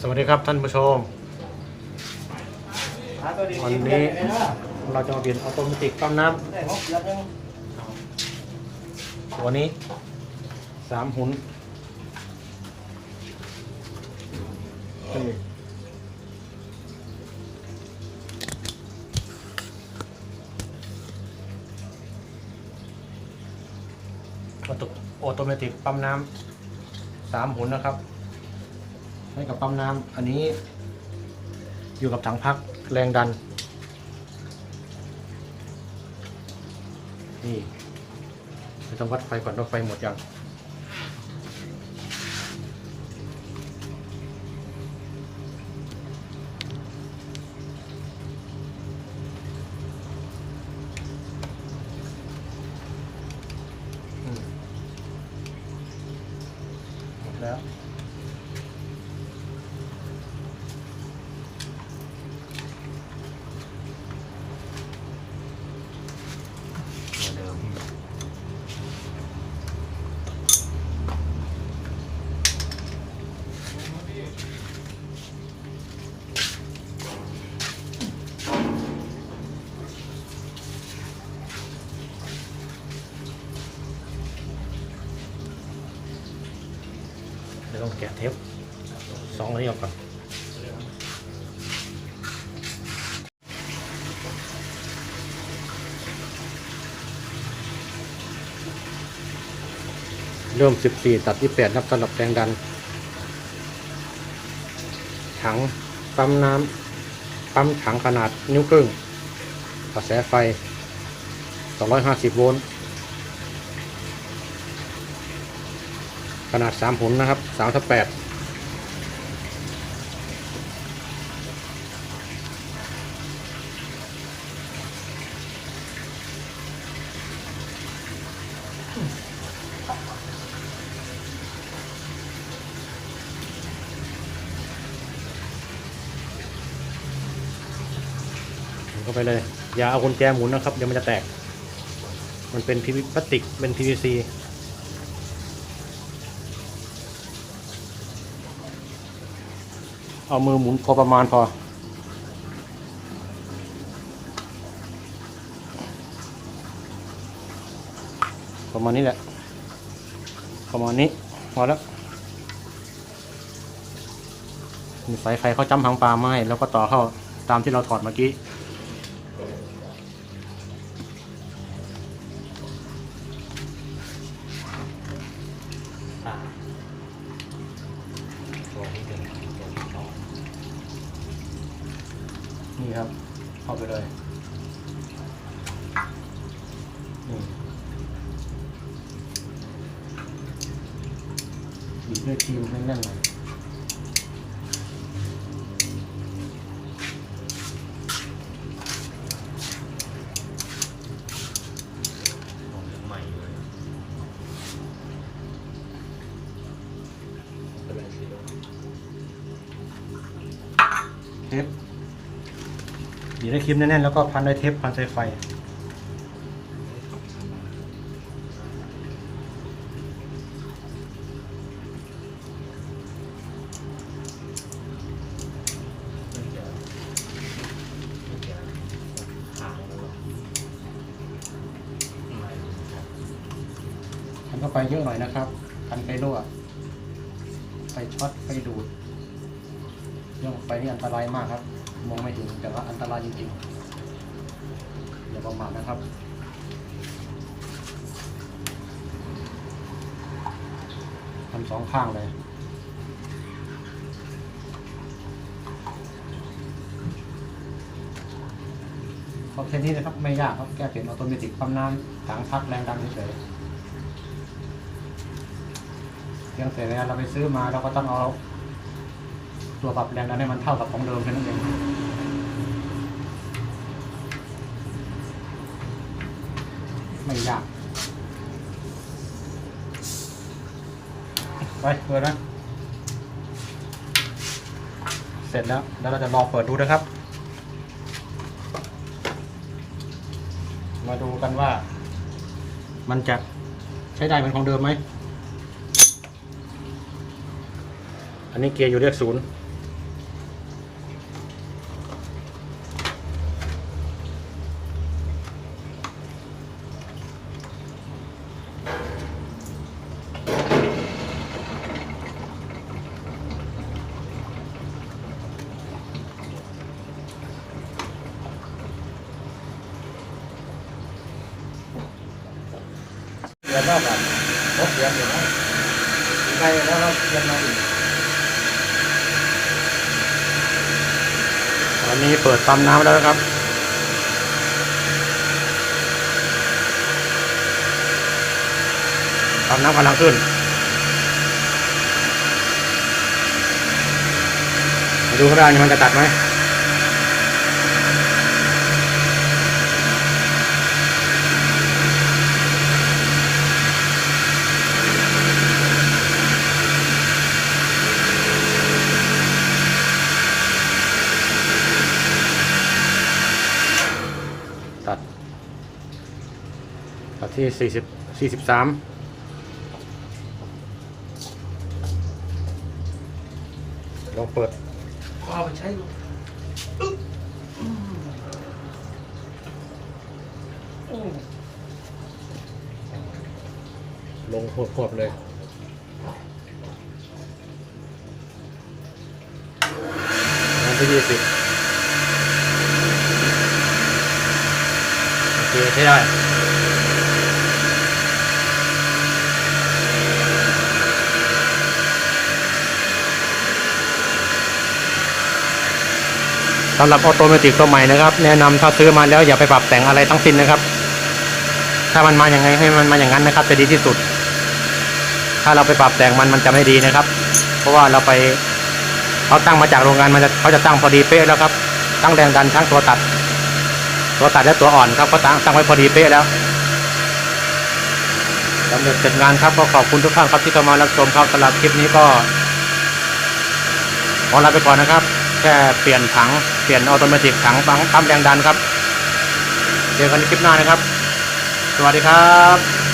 สวัสดีครับท่านผู้ชม วันนี้เราจะมาเปลี่ยนออโตเมติกปั๊มน้ำตัวนี้สามหุ่นนี่ออโตออโตเมติกปั๊มน้ำสามหุ่นนะครับ ให้กับปั๊มน้ำอันนี้ อยู่กับถังพักแรงดัน นี่จะต้องวัดไฟก่อนว่าไฟหมดยังอืมหมดแล้ว เดี๋ยวต้องแกะเทปสองอันนี้ออกก่อนเริ่ม 14 ตัด 28ครับสำหรับแรงดัน ถัง ปั๊มน้ำ ปั๊มถังขนาดนิ้วครึ่ง กระแสไฟ 250 โวลต์ ขนาด3หุ่นนะครับ3ทับ8หมุนเข้าไปเลย อย่าเอากุญแจหมุนนะครับ เดี๋ยวมันจะแตก มันเป็นพีพลาสติกเป็น PVC เอามือหมุนพอประมาณพอ ประมาณนี้แหละ ประมาณนี้พอแล้วมีสายไฟเขาจ้ำหางปลามาให้แล้วก็ต่อเข้าตามที่เราถอดเมื่อกี้ นี่ครับเข้าไปเลยนี่บีบด้วยครีมแน่นๆหน่อยเทป บีบด้ครีมแน่นๆแล้วก็พันด้วยเทปพันสายไฟพันเข้าไปเยอะหน่อยนะครับ พันไฟรั่วไฟช็อตไฟดูด เรื่องไฟนี่อันตรายมากครับ มองไม่เห็นแต่ว่าอันตรายจริงๆอย่าประมาทนะครับทำสองข้างเลยเพราะแค่นี้นะครับไม่ยากครับแก้เปลี่ยนออโตเมติกปั๊มน้ำถังพักแรงดันเฉยเพียงแต่เวลาเราไปซื้อมาเราก็ต้องเอา ตัวปรับแรงดันให้มันเท่ากับของเดิมแค่นั้นเองไม่ยาก ไปเปิดนะ เสร็จแล้ว แล้วเราจะลองเปิดดูนะครับ มาดูกันว่า มันจะใช้ได้เหมือนของเดิมไหมอันนี้เกียร์อยู่เลขศูนย์ รอบแบบรถเสียงอยู่นะใกล้แล้วเราเรียนมาอีกตอนนี้เปิดปั๊มน้ำแล้วครับปั๊มน้ำกำลังขึ้นดูข้างล่างมันจะตัดไหม ที่สี่สิบสี่สิบสามลองเปิดเอาไปใช้ดูลงหวบๆเลยน้ำที่ยี่สิบโอเคใช้ได้ สำหรับออโตเมติกตัวใหม่นะครับ แนะนำถ้าซื้อมาแล้วอย่าไปปรับแต่งอะไรทั้งสิ้นนะครับ ถ้ามันมาอย่างไงให้มันมาอย่างนั้นนะครับ จะดีที่สุด ถ้าเราไปปรับแต่งมันมันจะไม่ดีนะครับ เพราะว่าเราไปเขาตั้งมาจากโรงงานมันจะเขาจะตั้งพอดีเป๊ะแล้วครับ ตั้งแรงดันทั้งตัวตัด ตัวตัดและตัวอ่อนครับก็ตั้งตั้งไว้พอดีเป๊ะแล้วสำเร็จเสร็จงานครับก็ขอบคุณทุกท่านครับที่เข้ามารับชมครับสำหรับคลิปนี้ก็ขอลาไปก่อนนะครับ แค่เปลี่ยนถังเปลี่ยนออโตเมติกถังปั๊มปั๊มแรงดันครับ เจอกันในคลิปหน้านะครับ สวัสดีครับ